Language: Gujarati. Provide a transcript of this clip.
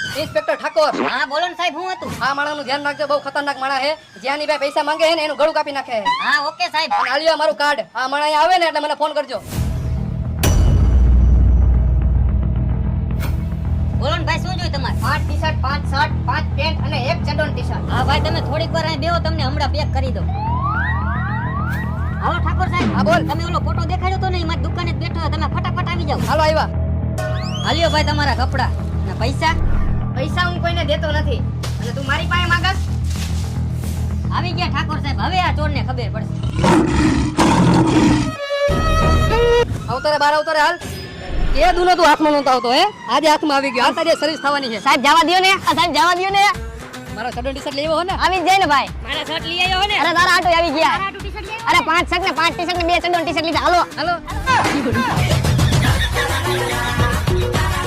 ઇન્સ્પેક્ટર ઠાકોર. હા બોલો ને સાહેબ હું હતું? આ માણસનું ધ્યાન રાખજો બહુ ખતરનાક માણસ છે. જ્યાંની ભાઈ પૈસા માંગે છે ને એનું ગળું કાપી નાખે હા ઓકે સાહેબ. અને આલ્યો મારું કાર્ડ. આ માણસ આવે ને એટલે મને ફોન કરજો. બોલો ને ભાઈ શું જોઈએ તમારે? પાંચ ટી શર્ટ પાંચ શર્ટ પાંચ પેન્ટ અને એક ચડોન ટી શર્ટ હા ભાઈ તમે થોડીક વાર અહીં બેહો તમને હમણાં પેક કરી દો હાલો ઠાકોર સાહેબ. હા, બોલ. તમે ઓલો ફોટો દેખાડ્યો તો ને મારી દુકાને જ બેઠો તમે ફટાફટ આવી જાઓ. હાલો આવ્યા. હાલ્યો ભાઈ તમારા કપડા. પૈસા. પૈસા હું કોઈને દેતો નથી. અને તું મારી પાસે માંગસ? આવી ગયા ઠાકોર સાહેબ. હવે આ ચોરને ખબર પડશે. અવતારે બાર અવતારે હાલ. એ દુનો તું હાથમાં નહોતો આવતો હે? આજે હાથમાં આવી ગયો. આ તારી સર્વિસ થવાની છે. સાહેબ જવા દો ને. આ સાહેબ જવા દો ને. મારો સડો ટી શર્ટ લેવો હો ને? આવી જાય ને ભાઈ. મારા શર્ટ લઈ આવ્યો હો ને. અરે તારા આટો આવી ગયા. અરે પાંચ શર્ટ ને. પાંચ ટી શર્ટ ને બે ચડો ટી શર્ટ લીધા. હાલો. હાલો.